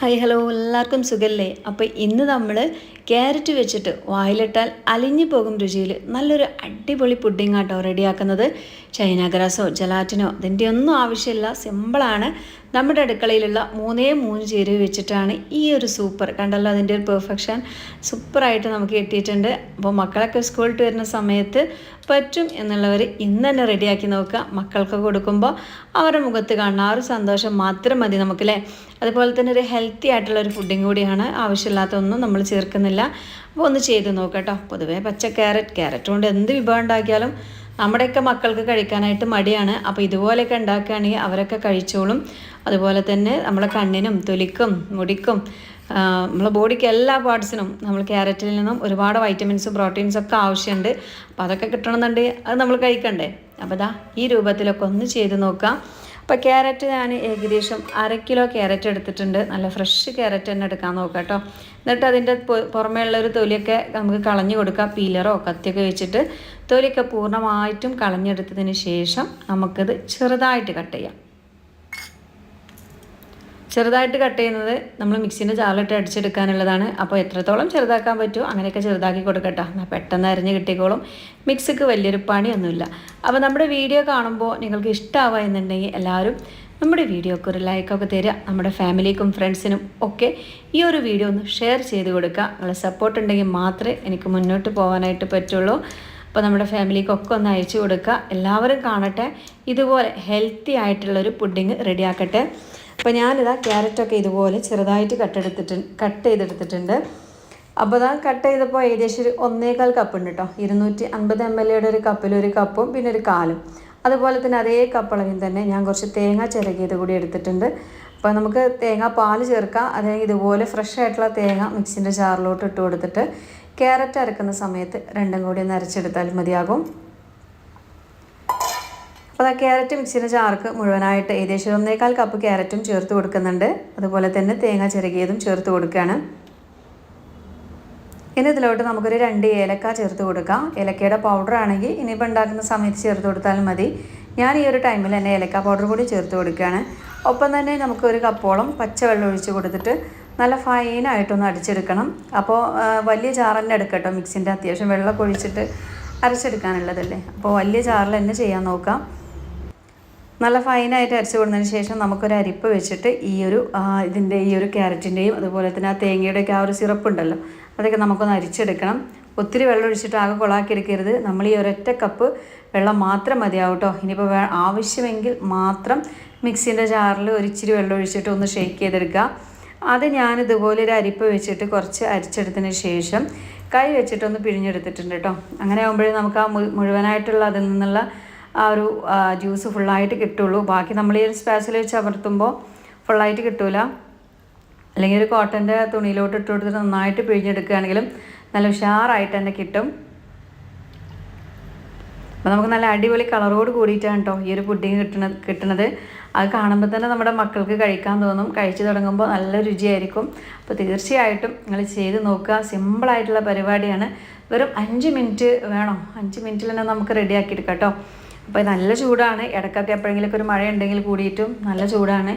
Hi hello. എല്ലാവർക്കും സുഖല്ലേ? അപ്പോൾ ഇന്ന് നമ്മൾ ക്യാരറ്റ് വെച്ചിട്ട് വായിലിട്ടാൽ അലിഞ്ഞു പോകും രുചിയിൽ നല്ലൊരു അടിപൊളി പുഡിംഗ് ആട്ടോ റെഡിയാക്കുന്നത്. ചൈന ഗ്രാസോ ജലാറ്റിനോ ഇതിന്റെ ഒന്നും ആവശ്യമില്ല. സിമ്പിളാണ് നമ്മുടെ അടുക്കളയിലുള്ള മൂന്നേ മൂന്ന് ചേരുവ വെച്ചിട്ടാണ് ഈ ഒരു സൂപ്പർ കണ്ടല്ലോ അതിന്റെ ഒരു പെർഫെക്ഷൻ സൂപ്പറായിട്ട് നമുക്ക് കിട്ടിയിട്ടുണ്ട്. അപ്പോൾ മക്കളൊക്കെ സ്കൂളിൽ വരുന്ന സമയത്ത് പറ്റും എന്നുള്ളവർ ഇന്ന് തന്നെ റെഡിയാക്കി നോക്കുക. മക്കൾക്ക് കൊടുക്കുമ്പോൾ അവരുടെ മുഖത്ത് കാണുന്ന ആ ഒരു സന്തോഷം മാത്രം മതി നമുക്കല്ലേ? അതുപോലെ തന്നെ ഒരു ഹെൽത്തി ആയിട്ടുള്ള ഒരു ഫുഡിങ് കൂടിയാണ്. ആവശ്യമില്ലാത്ത ഒന്നും നമ്മൾ ചേർക്കുന്നില്ല. അപ്പോൾ ഒന്ന് ചെയ്ത് നോക്കാം കേട്ടോ. പൊതുവേ പച്ച ക്യാരറ്റ് ക്യാരറ്റ് കൊണ്ട് എന്ത് വിഭവം ഉണ്ടാക്കിയാലും നമ്മുടെയൊക്കെ മക്കൾക്ക് കഴിക്കാനായിട്ട് മടിയാണ്. അപ്പോൾ ഇതുപോലെയൊക്കെ ഉണ്ടാക്കുകയാണെങ്കിൽ അവരൊക്കെ കഴിച്ചോളും. അതുപോലെ തന്നെ നമ്മളെ കണ്ണിനും തൊലിക്കും മുടിക്കും നമ്മളെ ബോഡിക്ക് എല്ലാ പാർട്സിനും നമ്മൾ ക്യാരറ്റിൽ നിന്നും ഒരുപാട് വൈറ്റമിൻസും പ്രോട്ടീൻസും ഒക്കെ ആവശ്യമുണ്ട്. അപ്പോൾ അതൊക്കെ കിട്ടണമെന്നുണ്ടെങ്കിൽ അത് നമ്മൾ കഴിക്കണ്ടേ? അപ്പോൾ ഇതാ ഈ രൂപത്തിലൊക്കെ ഒന്ന് ചെയ്ത് നോക്കാം. അപ്പോൾ ക്യാരറ്റ് ഞാൻ ഏകദേശം അര കിലോ ക്യാരറ്റ് എടുത്തിട്ടുണ്ട്. നല്ല ഫ്രഷ് ക്യാരറ്റ് തന്നെ എടുക്കാൻ നോക്കാം കേട്ടോ. എന്നിട്ട് അതിന്റെ പുറമേ ഉള്ളൊരു തൊലിയൊക്കെ നമുക്ക് കളഞ്ഞു കൊടുക്കാം. പീലറോ കത്തിയൊക്കെ വെച്ചിട്ട് തൊലിയൊക്കെ പൂർണമായിട്ടും കളഞ്ഞെടുത്തതിന് ശേഷം നമുക്കത് ചെറുതായിട്ട് കട്ട് ചെയ്യാം. ചെറുതായിട്ട് കട്ട് ചെയ്യുന്നത് നമ്മൾ മിക്സിന്റെ ജാറിലിട്ട് അടിച്ചെടുക്കാനുള്ളതാണ്. അപ്പോൾ എത്രത്തോളം ചെറുതാക്കാൻ പറ്റുമോ അങ്ങനെയൊക്കെ ചെറുതാക്കി കൊടുക്കട്ടോ. എന്നാൽ പെട്ടെന്ന് അരിഞ്ഞ് കിട്ടിക്കോളും. മിക്സിക്ക് വലിയൊരു പണിയൊന്നുമില്ല. അപ്പോൾ നമ്മുടെ വീഡിയോ കാണുമ്പോൾ നിങ്ങൾക്ക് ഇഷ്ടമാവുക എന്നുണ്ടെങ്കിൽ എല്ലാവരും നമ്മുടെ വീഡിയോക്ക് ഒരു ലൈക്കൊക്കെ തരിക. നമ്മുടെ ഫാമിലിക്കും ഫ്രണ്ട്സിനും ഒക്കെ ഈ ഒരു വീഡിയോ ഒന്ന് ഷെയർ ചെയ്ത് കൊടുക്കുക. നിങ്ങളെ സപ്പോർട്ട് ഉണ്ടെങ്കിൽ മാത്രമേ എനിക്ക് മുന്നോട്ട് പോകാനായിട്ട് പറ്റുള്ളൂ. അപ്പോൾ നമ്മുടെ ഫാമിലിക്കൊക്കെ ഒന്ന് അയച്ചു കൊടുക്കുക. എല്ലാവരും കാണട്ടെ. ഇതുപോലെ ഹെൽത്തി ആയിട്ടുള്ളൊരു പുഡിങ് റെഡിയാക്കട്ടെ അപ്പോൾ ഞാനിതാ ക്യാരറ്റൊക്കെ ഇതുപോലെ ചെറുതായിട്ട് കട്ടെടുത്തിട്ട് കട്ട് ചെയ്തെടുത്തിട്ടുണ്ട്. അപ്പോൾ ഇതാ കട്ട് ചെയ്തപ്പോൾ ഏകദേശം ഒരു ഒന്നേകാൽ കപ്പ് ഉണ്ട് കേട്ടോ ഇരുന്നൂറ്റി അൻപത് എം എൽ എയുടെ ഒരു കപ്പിൽ ഒരു കപ്പും പിന്നെ ഒരു കാലും. അതുപോലെ തന്നെ അതേ കപ്പളവിൽ തന്നെ ഞാൻ കുറച്ച് തേങ്ങ ചിരകിയത് കൂടി എടുത്തിട്ടുണ്ട്. അപ്പോൾ നമുക്ക് തേങ്ങ പാൽ ചേർക്കാം. അല്ലെങ്കിൽ ഇതുപോലെ ഫ്രഷ് ആയിട്ടുള്ള തേങ്ങ മിക്സിന്റെ ചാറിലോട്ട് ഇട്ട് കൊടുത്തിട്ട് ക്യാരറ്റ് അരക്കുന്ന സമയത്ത് രണ്ടും കൂടി ഒന്ന് അരച്ചെടുത്താൽ മതിയാകും. അപ്പോൾ ആ ക്യാരറ്റ് മിക്സിയുടെ ചാർക്ക് മുഴുവനായിട്ട് ഏകദേശം ഒന്നേക്കാൽ കപ്പ് ക്യാരറ്റും ചേർത്ത് കൊടുക്കുന്നുണ്ട്. അതുപോലെ തന്നെ തേങ്ങ ചിരകിയതും ചേർത്ത് കൊടുക്കുകയാണ്. ഇനി ഇതിലോട്ട് നമുക്കൊരു രണ്ട് ഏലക്ക ചേർത്ത് കൊടുക്കാം. ഏലക്കയുടെ പൗഡർ ആണെങ്കിൽ ഇനിയിപ്പോൾ ഉണ്ടാക്കുന്ന സമയത്ത് ചേർത്ത് കൊടുത്താലും മതി. ഞാൻ ഈ ഒരു ടൈമിൽ തന്നെ ഏലക്ക പൗഡർ കൂടി ചേർത്ത് കൊടുക്കുകയാണ്. ഒപ്പം തന്നെ നമുക്ക് ഒരു കപ്പോളം പച്ചവെള്ളം ഒഴിച്ച് കൊടുത്തിട്ട് നല്ല ഫൈനായിട്ടൊന്ന് അടിച്ചെടുക്കണം. അപ്പോൾ വലിയ തന്നെ എടുക്കട്ടോ. മിക്സിന്റെ അത്യാവശ്യം വെള്ളമൊക്കെ ഒഴിച്ചിട്ട് അരച്ചെടുക്കാനുള്ളതല്ലേ? അപ്പോൾ വലിയ ചാറിൽ തന്നെ ചെയ്യാൻ നോക്കാം. നല്ല ഫൈനായിട്ട് അരച്ച് കൊടുത്തതിന് ശേഷം നമുക്കൊരു അരിപ്പ് വെച്ചിട്ട് ഈ ഒരു ഇതിന്റെ ഈ ഒരു ക്യാരറ്റിന്റെയും അതുപോലെ തന്നെ ആ തേങ്ങയുടെയൊക്കെ ആ ഒരു സിറപ്പ് ഉണ്ടല്ലോ അതൊക്കെ നമുക്കൊന്ന് അരിച്ചെടുക്കണം. ഒത്തിരി വെള്ളം ഒഴിച്ചിട്ട് ആകെ കൊളാക്കി എടുക്കരുത് നമ്മൾ ഈ ഒരൊറ്റ കപ്പ് വെള്ളം മാത്രം മതിയാവും കേട്ടോ ഇനിയിപ്പോൾ ആവശ്യമെങ്കിൽ മാത്രം മിക്സിന്റെ ജാറിൽ ഒരിച്ചിരി വെള്ളം ഒഴിച്ചിട്ട് ഒന്ന് ഷേക്ക് ചെയ്തെടുക്കുക. അത് ഞാൻ ഇതുപോലെ ഒരു അരിപ്പ് വെച്ചിട്ട് കുറച്ച് അരിച്ചെടുത്തതിന് ശേഷം കൈ വെച്ചിട്ടൊന്ന് പിഴിഞ്ഞെടുത്തിട്ടുണ്ട് കേട്ടോ അങ്ങനെ ആകുമ്പോഴേ നമുക്ക് ആ മുഴുവനായിട്ടുള്ള അതിൽ നിന്നുള്ള ആ ഒരു ജ്യൂസ് ഫുള്ളായിട്ട് കിട്ടുള്ളൂ. ബാക്കി നമ്മൾ ഈ ഒരു സ്പാസിൽ വെച്ച് അമർത്തുമ്പോൾ ഫുള്ളായിട്ട് കിട്ടൂല. അല്ലെങ്കിൽ ഒരു കോട്ടന്റെ തുണിയിലോട്ട് ഇട്ട് കൊടുത്തിട്ട് നന്നായിട്ട് പിഴിഞ്ഞെടുക്കുകയാണെങ്കിലും നല്ല ഉഷാറായിട്ട് തന്നെ കിട്ടും. അപ്പോൾ നമുക്ക് നല്ല അടിപൊളി കളറോട് കൂടിയിട്ടാണ് കേട്ടോ ഈ ഒരു പുഡിങ് കിട്ടുന്നത് കിട്ടുന്നത് അത് കാണുമ്പോൾ തന്നെ നമ്മുടെ മക്കൾക്ക് കഴിക്കാൻ തോന്നും. കഴിച്ചു തുടങ്ങുമ്പോൾ നല്ല രുചിയായിരിക്കും. അപ്പോൾ തീർച്ചയായിട്ടും നിങ്ങൾ ചെയ്ത് നോക്കുക. സിമ്പിളായിട്ടുള്ള പരിപാടിയാണ്. വെറും അഞ്ച് മിനിറ്റ് വേണം. അഞ്ച് മിനിറ്റിൽ തന്നെ നമുക്ക് റെഡിയാക്കി എടുക്കാം കേട്ടോ. അപ്പോൾ നല്ല ചൂടാണ്. ഇടയ്ക്കൊക്കെ എപ്പോഴെങ്കിലൊക്കെ ഒരു മഴ ഉണ്ടെങ്കിൽ കൂടിയിട്ടും നല്ല ചൂടാണ്.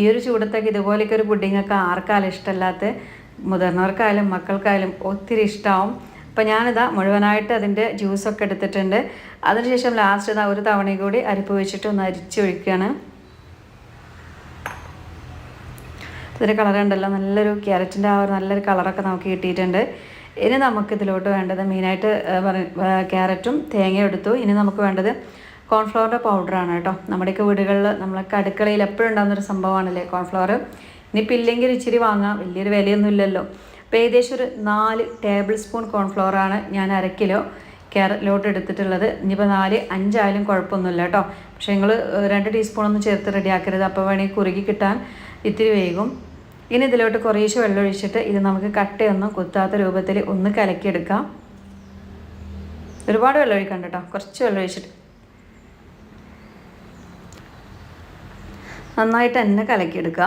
ഈ ഒരു ചൂടത്തൊക്കെ ഇതുപോലെയൊക്കെ ഒരു പുഡിങ്ങൊക്കെ ആർക്കാലും ഇഷ്ടമല്ലാത്ത മുതിർന്നവർക്കായാലും മക്കൾക്കായാലും ഒത്തിരി ഇഷ്ടമാവും അപ്പോൾ ഞാനിതാ മുഴുവനായിട്ട് അതിന്റെ ജ്യൂസൊക്കെ എടുത്തിട്ടുണ്ട്. അതിനുശേഷം ലാസ്റ്റ് ഇതാ ഒരു തവണ കൂടി അരിപ്പ് വെച്ചിട്ട് ഒന്ന് അരിച്ചൊഴിക്കുകയാണ് ഇതിന്റെ കളർ ഉണ്ടല്ലോ. നല്ലൊരു ക്യാരറ്റിന്റെ ആ ഒരു നല്ലൊരു കളറൊക്കെ നമുക്ക് കിട്ടിയിട്ടുണ്ട്. ഇനി നമുക്കിതിലോട്ട് വേണ്ടത് മെയിനായിട്ട് ക്യാരറ്റും തേങ്ങയും എടുത്തു. ഇനി നമുക്ക് വേണ്ടത് കോൺഫ്ലവറിന്റെ പൗഡറാണ് കേട്ടോ. നമ്മുടെയൊക്കെ വീടുകളിൽ നമ്മളൊക്കെ അടുക്കളയിൽ എപ്പോഴും ഉണ്ടാകുന്നൊരു സംഭവമാണല്ലേ കോൺഫ്ലവർ ഇനിയിപ്പോൾ ഇല്ലെങ്കിൽ ഇച്ചിരി വാങ്ങാം. വലിയൊരു വിലയൊന്നും ഇല്ലല്ലോ. അപ്പോൾ ഏകദേശം ഒരു നാല് ടേബിൾ സ്പൂൺ കോൺഫ്ലവറാണ് ഞാൻ അര കിലോ എടുത്തിട്ടുള്ളത്. ഇനിയിപ്പോൾ നാല് അഞ്ചായാലും കുഴപ്പമൊന്നുമില്ല കേട്ടോ. പക്ഷേ നിങ്ങൾ രണ്ട് ടീസ്പൂണൊന്നും ചേർത്ത് റെഡിയാക്കരുത്. അപ്പോൾ വേണമെങ്കിൽ കുറുകി കിട്ടാൻ ഇത്തിരി വേഗം. ഇനി ഇതിലോട്ട് കുറേശ്ശെ വെള്ളം ഒഴിച്ചിട്ട് ഇത് നമുക്ക് കട്ടയൊന്നും കുത്താത്ത രൂപത്തിൽ ഒന്ന് കലക്കിയെടുക്കാം. ഒരുപാട് വെള്ളം ഒഴിക്കണ്ട കേട്ടോ. കുറച്ച് വെള്ളം ഒഴിച്ചിട്ട്. നന്നായിട്ട് തന്നെ കലക്കിയെടുക്കുക.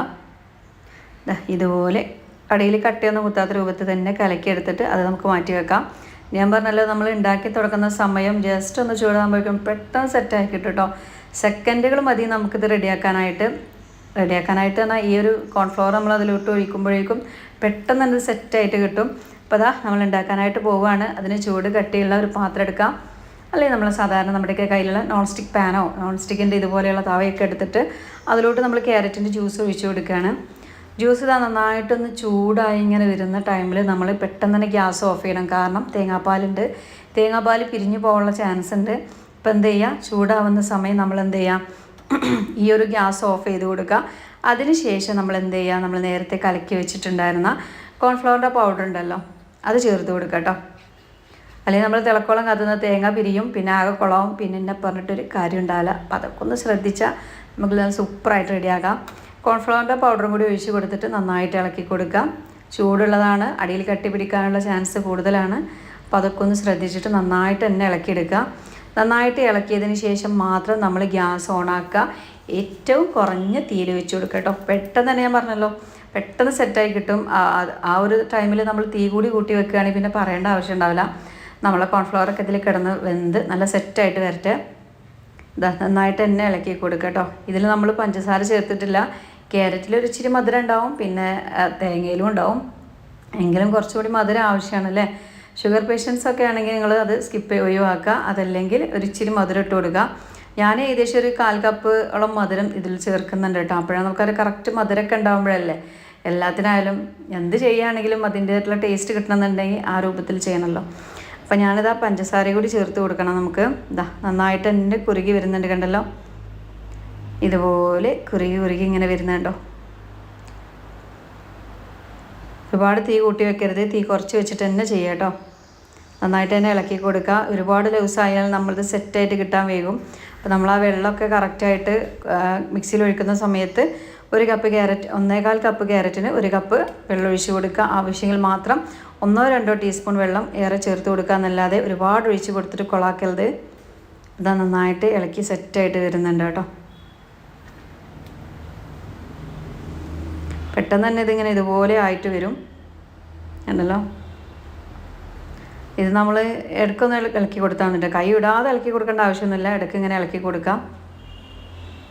ഇതുപോലെ കടയിൽ കട്ടയൊന്നും കുത്താത്ത രൂപത്തിൽ തന്നെ കലക്കിയെടുത്തിട്ട് അത് നമുക്ക് മാറ്റി വെക്കാം. ഞാൻ പറഞ്ഞല്ലോ നമ്മൾ ഉണ്ടാക്കി തുടങ്ങുന്ന സമയം ജസ്റ്റ് ഒന്ന് ചൂടാകുമ്പോഴേക്കും പെട്ടെന്ന് സെറ്റാക്കി കിട്ടും കേട്ടോ സെക്കൻഡുകൾ മതി നമുക്കിത് റെഡിയാക്കാനായിട്ട്. റെഡിയാക്കാനായിട്ട് തന്നെ ഈ ഒരു കോൺഫ്ലവർ നമ്മൾ അതിലോട്ട് ഒഴിക്കുമ്പോഴേക്കും പെട്ടെന്ന് തന്നെ സെറ്റായിട്ട് കിട്ടും. അപ്പോൾ അതാ നമ്മൾ ഉണ്ടാക്കാനായിട്ട് പോവുകയാണ്. അതിന് ചൂട് കട്ടിയുള്ള ഒരു പാത്രം എടുക്കാം. അല്ലെങ്കിൽ നമ്മൾ സാധാരണ നമ്മുടെയൊക്കെ കയ്യിലുള്ള നോൺ സ്റ്റിക്ക് പാനോ നോൺ സ്റ്റിക്കിന്റെ ഇതുപോലെയുള്ള തവയൊക്കെ എടുത്തിട്ട് അതിലോട്ട് നമ്മൾ ക്യാരറ്റിന്റെ ജ്യൂസ് ഒഴിച്ചു കൊടുക്കുകയാണ് ജ്യൂസ് ഇതാ നന്നായിട്ടൊന്ന് ചൂടായി ഇങ്ങനെ വരുന്ന ടൈമിൽ നമ്മൾ പെട്ടെന്ന് തന്നെ ഗ്യാസ് ഓഫ് ചെയ്യണം. കാരണം തേങ്ങാപ്പാലുണ്ട്. തേങ്ങാപ്പാൽ പിരിഞ്ഞു പോകാനുള്ള ചാൻസ് ഉണ്ട്. ഇപ്പം എന്ത് ചെയ്യുക ചൂടാവുന്ന സമയം നമ്മൾ എന്ത് ചെയ്യുക ഈ ഒരു ഗ്യാസ് ഓഫ് ചെയ്ത് കൊടുക്കുക. അതിനുശേഷം നമ്മൾ എന്ത് ചെയ്യുക നമ്മൾ നേരത്തെ കലക്കി വെച്ചിട്ടുണ്ടായിരുന്ന കോൺഫ്ലവറിന്റെ പൗഡർ ഉണ്ടല്ലോ അത് ചേർത്ത് കൊടുക്കുക കേട്ടോ അല്ലെങ്കിൽ നമ്മൾ തിളക്കോളം കത്തുന്ന തേങ്ങ പിരിയും പിന്നെ ആകെ കുളവും പിന്നെ എന്നെ പറഞ്ഞിട്ടൊരു കാര്യം ഉണ്ടാവില്ല. അപ്പം അതൊക്കെ ഒന്ന് ശ്രദ്ധിച്ചാൽ നമുക്ക് സൂപ്പറായിട്ട് റെഡിയാക്കാം കോൺഫ്ലവറിന്റെ പൗഡറും കൂടി ഒഴിച്ച് കൊടുത്തിട്ട് നന്നായിട്ട് ഇളക്കി കൊടുക്കാം. ചൂടുള്ളതാണ് അടിയിൽ കട്ടി പിടിക്കാനുള്ള ചാൻസ് കൂടുതലാണ്. അപ്പോൾ അതൊക്കെ ഒന്ന് ശ്രദ്ധിച്ചിട്ട് നന്നായിട്ട് തന്നെ ഇളക്കിയെടുക്കുക. നന്നായിട്ട് ഇളക്കിയതിന് ശേഷം മാത്രം നമ്മൾ ഗ്യാസ് ഓണാക്കുക ഏറ്റവും കുറഞ്ഞ തീയിൽ വെച്ച് കൊടുക്കുക കേട്ടോ. പെട്ടെന്ന് തന്നെ ഞാൻ പറഞ്ഞല്ലോ പെട്ടെന്ന് സെറ്റായി കിട്ടും. ആ ഒരു ടൈമിൽ നമ്മൾ തീ കൂടി കൂട്ടി വെക്കുകയാണെങ്കിൽ പിന്നെ പറയേണ്ട ആവശ്യം ഉണ്ടാവില്ല. നമ്മളെ കോൺഫ്ലവറൊക്കെ ഇതിൽ കിടന്ന് വെന്ത് നല്ല സെറ്റായിട്ട് വരട്ടെ. നന്നായിട്ട് തന്നെ ഇളക്കി കൊടുക്കുക കേട്ടോ ഇതിൽ നമ്മൾ പഞ്ചസാര ചേർത്തിട്ടില്ല. ക്യാരറ്റിൽ ഒരു ഇച്ചിരി മധുരം ഉണ്ടാവും. പിന്നെ തേങ്ങയിലും ഉണ്ടാവും. എങ്കിലും കുറച്ചുകൂടി മധുരം ആവശ്യമാണ് അല്ലേ ഷുഗർ പേഷ്യൻസ് ഒക്കെ ആണെങ്കിൽ നിങ്ങൾ അത് സ്കിപ്പ് ഒഴിവാക്കുക. അതല്ലെങ്കിൽ ഒരു ഇച്ചിരി മധുരം ഇട്ട് കൊടുക്കുക. ഞാൻ ഏകദേശം ഒരു കാൽ കപ്പോളം മധുരം ഇതിൽ ചേർക്കുന്നുണ്ട് കേട്ടോ അപ്പോഴാണ് നമുക്കത് കറക്റ്റ് മധുരമൊക്കെ ഉണ്ടാകുമ്പോഴല്ലേ എല്ലാത്തിനായാലും എന്ത് ചെയ്യുകയാണെങ്കിലും അതിന്റെതായിട്ടുള്ള ടേസ്റ്റ് കിട്ടണമെന്നുണ്ടെങ്കിൽ ആ രൂപത്തിൽ ചെയ്യണമല്ലോ അപ്പം ഞാനിതാ പഞ്ചസാര കൂടി ചേർത്ത് കൊടുക്കണം നമുക്ക്. ഇതാ നന്നായിട്ട് എന്റെ കുറുകി വരുന്നുണ്ട് കണ്ടല്ലോ? ഇതുപോലെ കുറുകി കുറുകി ഇങ്ങനെ വരുന്നുണ്ടോ ഒരുപാട് തീ കൂട്ടി വെക്കരുത്. തീ കുറച്ച് വെച്ചിട്ട് തന്നെ ചെയ്യുക കേട്ടോ. നന്നായിട്ട് തന്നെ ഇളക്കി കൊടുക്കുക. ഒരുപാട് ലൂസായാൽ നമ്മളിത് സെറ്റായിട്ട് കിട്ടാൻ വേഗം അപ്പോൾ നമ്മൾ ആ വെള്ളമൊക്കെ കറക്റ്റായിട്ട് മിക്സിയിൽ ഒഴിക്കുന്ന സമയത്ത് ഒരു കപ്പ് ക്യാരറ്റ് ഒന്നേകാൽ കപ്പ് ക്യാരറ്റിന് ഒരു കപ്പ് വെള്ളം ഒഴിച്ച് കൊടുക്കുക. ആവശ്യമെങ്കിൽ മാത്രം ഒന്നോ രണ്ടോ ടീസ്പൂൺ വെള്ളം ഏറെ ചേർത്ത് കൊടുക്കുക. എന്നല്ലാതെ ഒരുപാട് ഒഴിച്ച് കൊടുത്തിട്ട് കൊളാക്കരുത്. ഇതാ നന്നായിട്ട് ഇളക്കി സെറ്റായിട്ട് വരുന്നുണ്ട് കേട്ടോ. പെട്ടെന്ന് തന്നെ ഇതിങ്ങനെ ഇതുപോലെ ആയിട്ട് വരും. ഉണ്ടല്ലോ ഇത് നമ്മൾ ഇടയ്ക്കൊന്ന് ഇളക്കി കൊടുത്താൽ കൈ ഇടാതെ ഇളക്കി കൊടുക്കേണ്ട ആവശ്യമൊന്നുമില്ല. ഇടയ്ക്ക് ഇങ്ങനെ ഇളക്കി കൊടുക്കാം.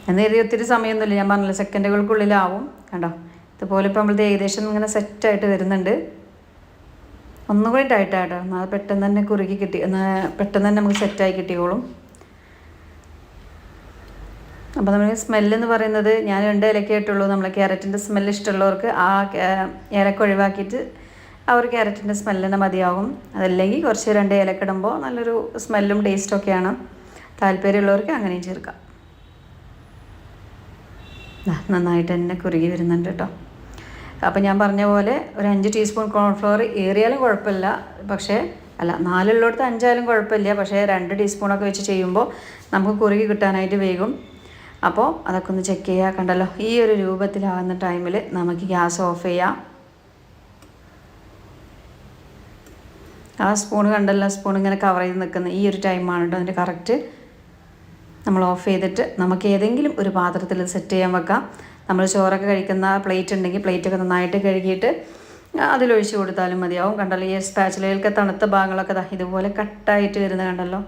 എന്ന് ഒത്തിരി സമയമൊന്നുമില്ല ഞാൻ പറഞ്ഞില്ല സെക്കൻഡുകൾക്കുള്ളിലാവും കണ്ടോ? ഇതുപോലെ ഇപ്പോൾ നമ്മളിത് ഏകദേശം ഇങ്ങനെ സെറ്റായിട്ട് വരുന്നുണ്ട്. ഒന്നുകൂടി ടൈറ്റായിട്ടോ എന്നാൽ പെട്ടെന്ന് തന്നെ കുറുകി കിട്ടി. എന്നാൽ പെട്ടെന്ന് തന്നെ നമുക്ക് സെറ്റായി കിട്ടിയോളും അപ്പോൾ നമ്മൾ സ്മെല്ലെന്ന് പറയുന്നത് ഞാൻ രണ്ട് ഇലക്കേ ഇട്ടുള്ളൂ. നമ്മൾ ക്യാരറ്റിന്റെ സ്മെല്ല് ഇഷ്ടമുള്ളവർക്ക് ആ ഇലക്ക ഒഴിവാക്കിയിട്ട് ആ ഒരു ക്യാരറ്റിന്റെ സ്മെല്ല് തന്നെ മതിയാകും. അതല്ലെങ്കിൽ കുറച്ച് രണ്ട് ഇലക്കിടുമ്പോൾ നല്ലൊരു സ്മെല്ലും ടേസ്റ്റും ഒക്കെയാണ്. താല്പര്യമുള്ളവർക്ക് അങ്ങനെയും ചേർക്കാം. നന്നായിട്ട് തന്നെ കുറുകി വരുന്നുണ്ട് കേട്ടോ. അപ്പോൾ ഞാൻ പറഞ്ഞ പോലെ ഒരു അഞ്ച് ടീസ്പൂൺ കോൺഫ്ലവർ ഏറിയാലും കുഴപ്പമില്ല. പക്ഷേ അല്ല നാലുള്ളിടത്ത് അഞ്ചായാലും കുഴപ്പമില്ല. പക്ഷേ രണ്ട് ടീസ്പൂണൊക്കെ വെച്ച് ചെയ്യുമ്പോൾ നമുക്ക് കുറുകി കിട്ടാനായിട്ട് വേഗം. അപ്പോൾ അതൊക്കെ ഒന്ന് ചെക്ക് ചെയ്യുക കണ്ടല്ലോ. ഈ ഒരു രൂപത്തിലാകുന്ന ടൈമിൽ നമുക്ക് ഗ്യാസ് ഓഫ് ചെയ്യാം. ആ സ്പൂൺ കണ്ടല്ലോ സ്പൂൺ ഇങ്ങനെ കവർ ചെയ്ത് നിൽക്കുന്ന ഈ ഒരു ടൈമാണ് കേട്ടോ അതിന്റെ കറക്റ്റ് നമ്മൾ ഓഫ് ചെയ്തിട്ട് നമുക്ക് ഏതെങ്കിലും ഒരു പാത്രത്തിൽ സെറ്റ് ചെയ്യാൻ വെക്കാം. നമ്മൾ ചോറൊക്കെ കഴിക്കുന്ന പ്ലേറ്റ് ഉണ്ടെങ്കിൽ പ്ലേറ്റൊക്കെ നന്നായിട്ട് കഴുകിയിട്ട് അതിലൊഴിച്ച് കൊടുത്താലും മതിയാവും. കണ്ടല്ലോ ഈ സ്പാച്ചിലയിലൊക്കെ തണുത്ത ഭാഗങ്ങളൊക്കെ ഇതുപോലെ കട്ടായിട്ട് വരുന്നത് കണ്ടല്ലോ?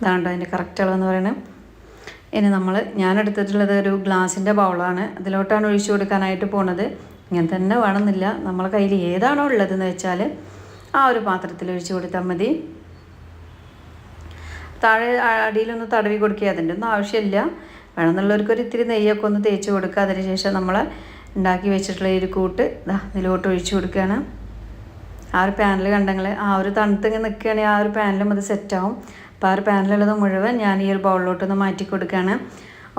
ഇതാണ്ടോ അതിന്റെ കറക്റ്റ് അളവെന്ന് പറയുന്നത് ഇനി നമ്മൾ ഞാൻ എടുത്തിട്ടുള്ളത് ഒരു ഗ്ലാസിന്റെ ബൗളാണ് അതിലോട്ടാണ് ഒഴിച്ചു കൊടുക്കാനായിട്ട് പോണത്. ഇങ്ങനെ തന്നെ വേണമെന്നില്ല. നമ്മളെ കയ്യിൽ ഏതാണോ ഉള്ളതെന്ന് വെച്ചാൽ ആ ഒരു പാത്രത്തിൽ ഒഴിച്ചു കൊടുത്താൽ മതി. താഴെ അടിയിലൊന്ന് തടവി കൊടുക്കുക. അതിന്റെ ഒന്നും ആവശ്യമില്ല. വേണമെന്നുള്ളവർക്ക് ഒരു ഇത്തിരി നെയ്യൊക്കെ ഒന്ന് തേച്ച് കൊടുക്കുക. അതിനുശേഷം നമ്മൾ ഉണ്ടാക്കി വെച്ചിട്ടുള്ള ഒരു കൂട്ട് ഇതാ ഇതിലോട്ട് ഒഴിച്ചു കൊടുക്കുകയാണ്. ആ ഒരു പാനിൽ കണ്ടെങ്കിൽ ആ ഒരു തണുത്തിങ്ങനെ നിൽക്കുകയാണെങ്കിൽ ആ ഒരു പാനിലും അത് സെറ്റാവും. അപ്പോൾ ആ ഒരു പാനിലുള്ളത് മുഴുവൻ ഞാൻ ഈ ഒരു ബൗളിലോട്ടൊന്ന് മാറ്റി കൊടുക്കുകയാണ്.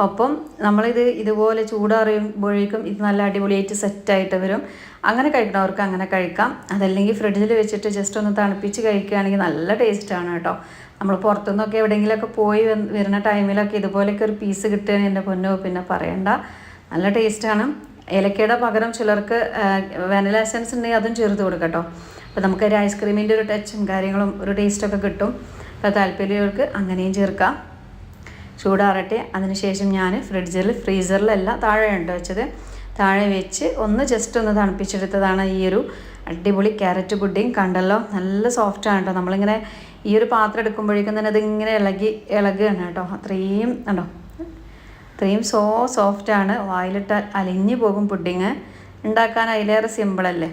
ഒപ്പം നമ്മളിത് ഇതുപോലെ ചൂടാറിയുമ്പോഴേക്കും ഇത് നല്ല അടിപൊളിയായിട്ട് സെറ്റായിട്ട് വരും. അങ്ങനെ കഴിക്കണവർക്ക് അങ്ങനെ കഴിക്കാം. അതല്ലെങ്കിൽ ഫ്രിഡ്ജിൽ വെച്ചിട്ട് ജസ്റ്റ് ഒന്ന് തണുപ്പിച്ച് കഴിക്കുകയാണെങ്കിൽ നല്ല ടേസ്റ്റാണ് കേട്ടോ. നമ്മൾ പുറത്തുനിന്നൊക്കെ എവിടെയെങ്കിലുമൊക്കെ പോയി വരുന്ന ടൈമിലൊക്കെ ഇതുപോലെയൊക്കെ ഒരു പീസ് കിട്ടുകയാണ് എന്റെ പൊന്നോ. പിന്നെ പറയണ്ട. നല്ല ടേസ്റ്റാണ് ഏലക്കയുടെ പകരം ചിലർക്ക് വാനില എസൻസ് ഉണ്ടെങ്കിൽ അതും ചേർത്ത് കൊടുക്കട്ടോ. അപ്പോൾ നമുക്ക് ഒരു ഐസ്ക്രീമിന്റെ ഒരു ടച്ചും കാര്യങ്ങളും ഒരു ടേസ്റ്റൊക്കെ കിട്ടും. അപ്പോൾ താല്പര്യമുള്ളവർക്ക് അങ്ങനെയും ചേർക്കാം. ചൂടാറട്ടെ. അതിനുശേഷം ഞാൻ ഫ്രിഡ്ജിൽ ഫ്രീസറിലല്ല താഴെയുണ്ട് വെച്ചത്. താഴെ വെച്ച് ഒന്ന് ജസ്റ്റ് ഒന്ന് തണുപ്പിച്ചെടുത്തതാണ് ഈ ഒരു അടിപൊളി ക്യാരറ്റ് പുഡിങ്. കണ്ടല്ലോ? നല്ല സോഫ്റ്റാണ് കേട്ടോ നമ്മളിങ്ങനെ ഈ ഒരു പാത്രം എടുക്കുമ്പോഴേക്കും തന്നെ അതിങ്ങനെ ഇളകി ഇളകുകയാണ് കേട്ടോ അത്രയും കണ്ടോ? അത്രയും സോ സോഫ്റ്റാണ് വായിലിട്ടാൽ അലിഞ്ഞു പോകും പുഡിങ്. ഉണ്ടാക്കാൻ അതിലേറെ സിമ്പിളല്ലേ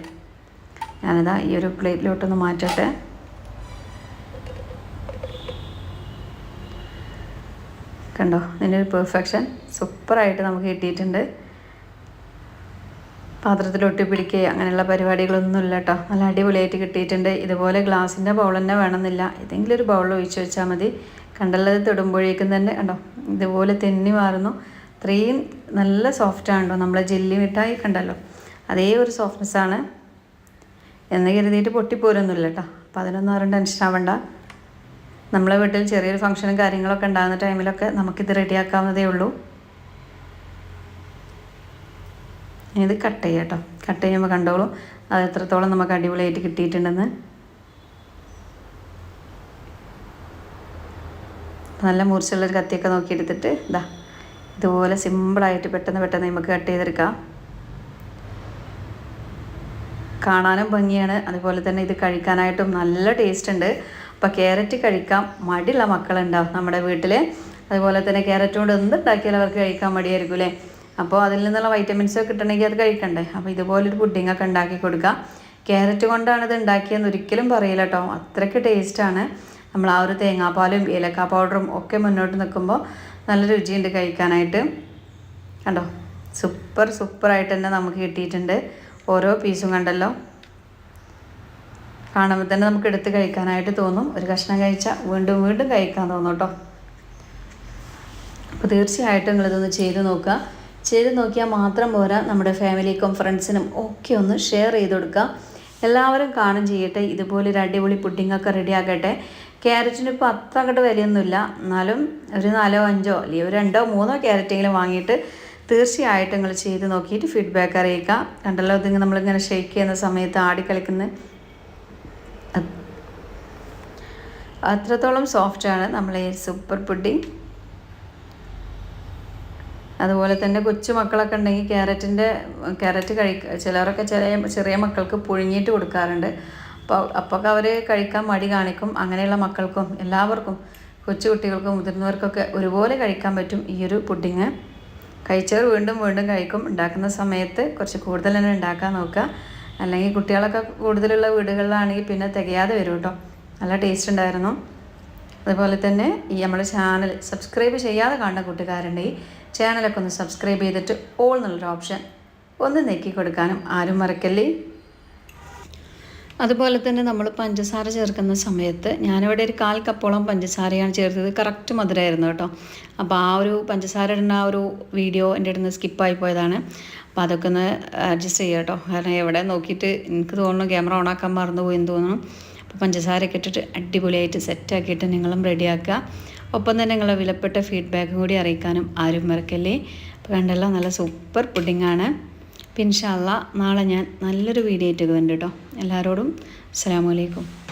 ഞാനിതാ ഈ ഒരു പ്ലേറ്റിലോട്ടൊന്ന് മാറ്റട്ടെ. കണ്ടോ? ഇതിന്റെ ഒരു പെർഫെക്ഷൻ സൂപ്പറായിട്ട് നമുക്ക് കിട്ടിയിട്ടുണ്ട്. പാത്രത്തിൽ ഒട്ടി പിടിക്കുക അങ്ങനെയുള്ള പരിപാടികളൊന്നും ഇല്ല കേട്ടോ നല്ല അടിപൊളിയായിട്ട് കിട്ടിയിട്ടുണ്ട്. ഇതുപോലെ ഗ്ലാസിന്റെ ബൗൾ തന്നെ വേണമെന്നില്ല. ഏതെങ്കിലും ഒരു ബൗൾ ഒഴിച്ച് വെച്ചാൽ മതി. കണ്ടല്ലത് തൊടുമ്പോഴേക്കും തന്നെ കണ്ടോ? ഇതുപോലെ തെന്നി മാറുന്നു അത്രയും നല്ല സോഫ്റ്റാണ് കേട്ടോ നമ്മളെ ജെല്ലി മിഠായി കണ്ടല്ലോ? അതേ ഒരു സോഫ്റ്റ്നെസ്സാണ് എന്ന് കരുതിയിട്ട് പൊട്ടിപ്പോരൊന്നുമില്ല കേട്ടോ അപ്പോൾ അതിനൊന്നും ആരും ടെൻഷൻ ആവണ്ട. നമ്മളെ വീട്ടിൽ ചെറിയൊരു ഫംഗ്ഷനും കാര്യങ്ങളൊക്കെ ഉണ്ടാകുന്ന ടൈമിലൊക്കെ നമുക്കിത് റെഡിയാക്കാവുന്നതേ ഉള്ളൂ. ഇത് കട്ട് ചെയ്യാം കേട്ടോ. കട്ട് ചെയ്യുമ്പോൾ കണ്ടോളൂ അത് എത്രത്തോളം നമുക്ക് അടിപൊളിയായിട്ട് കിട്ടിയിട്ടുണ്ടെന്ന്. നല്ല മുറിച്ചുള്ളൊരു കത്തിയൊക്കെ നോക്കിയെടുത്തിട്ട് ഇതാ ഇതുപോലെ സിമ്പിളായിട്ട് പെട്ടെന്ന് പെട്ടെന്ന് നമുക്ക് കട്ട് ചെയ്തെടുക്കാം. കാണാനും ഭംഗിയാണ്. അതുപോലെ തന്നെ ഇത് കഴിക്കാനായിട്ടും നല്ല ടേസ്റ്റ് ഉണ്ട്. അപ്പോൾ ക്യാരറ്റ് കഴിക്കാം. മടിയുള്ള മക്കളുണ്ടാവും നമ്മുടെ വീട്ടിൽ അതുപോലെ തന്നെ ക്യാരറ്റ് കൊണ്ട് എന്തുണ്ടാക്കിയാലും അവർക്ക് കഴിക്കാൻ മടിയായിരിക്കും അല്ലേ? അപ്പോൾ അതിൽ നിന്നുള്ള വൈറ്റമിൻസ് കിട്ടണമെങ്കിൽ അത് കഴിക്കണ്ടേ? അപ്പോൾ ഇതുപോലൊരു പുഡിംഗ് ഒക്കെ ഉണ്ടാക്കി കൊടുക്കുക ക്യാരറ്റ് കൊണ്ടാണ് ഇത് ഉണ്ടാക്കിയെന്ന് ഒരിക്കലും പറയില്ല കേട്ടോ. അത്രയ്ക്ക് ടേസ്റ്റാണ് നമ്മൾ ആ ഒരു തേങ്ങാപ്പാലും ഏലക്ക പൗഡറും ഒക്കെ മുന്നോട്ട് നിൽക്കുമ്പോൾ നല്ല രുചിയുണ്ട് കഴിക്കാനായിട്ട്. കണ്ടോ? സൂപ്പർ സൂപ്പറായിട്ട് തന്നെ നമുക്ക് കിട്ടിയിട്ടുണ്ട്. ഓരോ പീസും കണ്ടല്ലോ. കാണുമ്പോൾ തന്നെ നമുക്ക് എടുത്ത് കഴിക്കാനായിട്ട് തോന്നും. ഒരു കഷ്ണം കഴിച്ചാൽ വീണ്ടും വീണ്ടും കഴിക്കാൻ തോന്നും കേട്ടോ. അപ്പോൾ തീർച്ചയായിട്ടും നിങ്ങളിതൊന്ന് ചെയ്ത് നോക്കുക. ചെയ്ത് നോക്കിയാൽ മാത്രം പോരാ നമ്മുടെ ഫാമിലിക്കും ഫ്രണ്ട്സിനും ഒക്കെ ഒന്ന് ഷെയർ ചെയ്ത് കൊടുക്കുക എല്ലാവരും കാണും ചെയ്യട്ടെ. ഇതുപോലെ ഒരു അടിപൊളി പുഡിങ്ങൊക്കെ റെഡി ആക്കട്ടെ. ക്യാരറ്റിന് ഇപ്പോൾ അത്ര അങ്ങോട്ട് വിലയൊന്നുമില്ല. എന്നാലും ഒരു നാലോ അഞ്ചോ അല്ലെങ്കിൽ രണ്ടോ മൂന്നോ ക്യാരറ്റെങ്കിലും വാങ്ങിയിട്ട് തീർച്ചയായിട്ടും നിങ്ങൾ ചെയ്ത് നോക്കിയിട്ട് ഫീഡ്ബാക്ക് അറിയിക്കുക കണ്ടല്ലോ ഇതിങ്ങനെ നമ്മളിങ്ങനെ ഷെയ്ക്ക് ചെയ്യുന്ന സമയത്ത് ആടിക്കളിക്കുന്ന അത്രത്തോളം സോഫ്റ്റാണ് നമ്മളെ സൂപ്പർ പുഡിങ് അതുപോലെ തന്നെ കൊച്ചു മക്കളൊക്കെ ഉണ്ടെങ്കിൽ ക്യാരറ്റിന്റെ ക്യാരറ്റ് കഴിക്ക ചിലരൊക്കെ ചെറിയ ചെറിയ മക്കൾക്ക് പുഴുങ്ങിയിട്ട് കൊടുക്കാറുണ്ട്. അപ്പോൾ അപ്പോൾ അവർ കഴിക്കാൻ മടി കാണിക്കും. അങ്ങനെയുള്ള മക്കൾക്കും എല്ലാവർക്കും കൊച്ചു കുട്ടികൾക്കും മുതിർന്നവർക്കൊക്കെ ഒരുപോലെ കഴിക്കാൻ പറ്റും ഈ ഒരു പുഡിങ്. കഴിച്ചവർ വീണ്ടും വീണ്ടും കഴിക്കും. ഉണ്ടാക്കുന്ന സമയത്ത് കുറച്ച് കൂടുതൽ തന്നെ ഉണ്ടാക്കാൻ നോക്കുക. അല്ലെങ്കിൽ കുട്ടികളൊക്കെ കൂടുതലുള്ള വീടുകളിലാണെങ്കിൽ പിന്നെ തികയാതെ വരും കേട്ടോ. നല്ല ടേസ്റ്റ് ഉണ്ടായിരുന്നു. അതുപോലെ തന്നെ ഈ നമ്മുടെ ചാനൽ സബ്സ്ക്രൈബ് ചെയ്യാതെ കാണുന്ന കൂട്ടുകാരുണ്ടെങ്കിൽ ചാനലൊക്കെ ഒന്ന് സബ്സ്ക്രൈബ് ചെയ്തിട്ട് ഓൾ എന്നുള്ളൊരു ഓപ്ഷൻ ഒന്ന് നെക്കി കൊടുക്കാനും ആരും മറക്കല്ലേ? അതുപോലെ തന്നെ നമ്മൾ പഞ്ചസാര ചേർക്കുന്ന സമയത്ത് ഞാനിവിടെ ഒരു കാൽ കപ്പോളം പഞ്ചസാരയാണ് ചേർത്തത്. കറക്റ്റ് മധുരമായിരുന്നു കേട്ടോ. അപ്പോൾ ആ ഒരു പഞ്ചസാര ഇടുന്ന ആ ഒരു വീഡിയോ എന്റെ അടുത്ത് സ്കിപ്പായി പോയതാണ്. അപ്പോൾ അതൊക്കെ ഒന്ന് അഡ്ജസ്റ്റ് ചെയ്യുക കേട്ടോ. കാരണം എവിടെ നോക്കിയിട്ട് എനിക്ക് തോന്നുന്നു ക്യാമറ ഓണാക്കാൻ മറന്നു പോയി എന്ന് തോന്നുന്നു. അപ്പോൾ പഞ്ചസാരയൊക്കെ ഇട്ടിട്ട് അടിപൊളിയായിട്ട് സെറ്റാക്കിയിട്ട് നിങ്ങളും റെഡിയാക്കുക ഒപ്പം തന്നെ നിങ്ങളെ വിലപ്പെട്ട ഫീഡ്ബാക്കും കൂടി അറിയിക്കാനും ആരും മറക്കല്ലേ. അപ്പോൾ കണ്ടല്ലോ നല്ല സൂപ്പർ പുഡിങ്ങാണ് പിൻഷാല്ല നാളെ ഞാൻ നല്ലൊരു വീഡിയോ ആയിട്ട് കണ്ടു കേട്ടോ. എല്ലാവരോടും അസ്സാം വലൈക്കും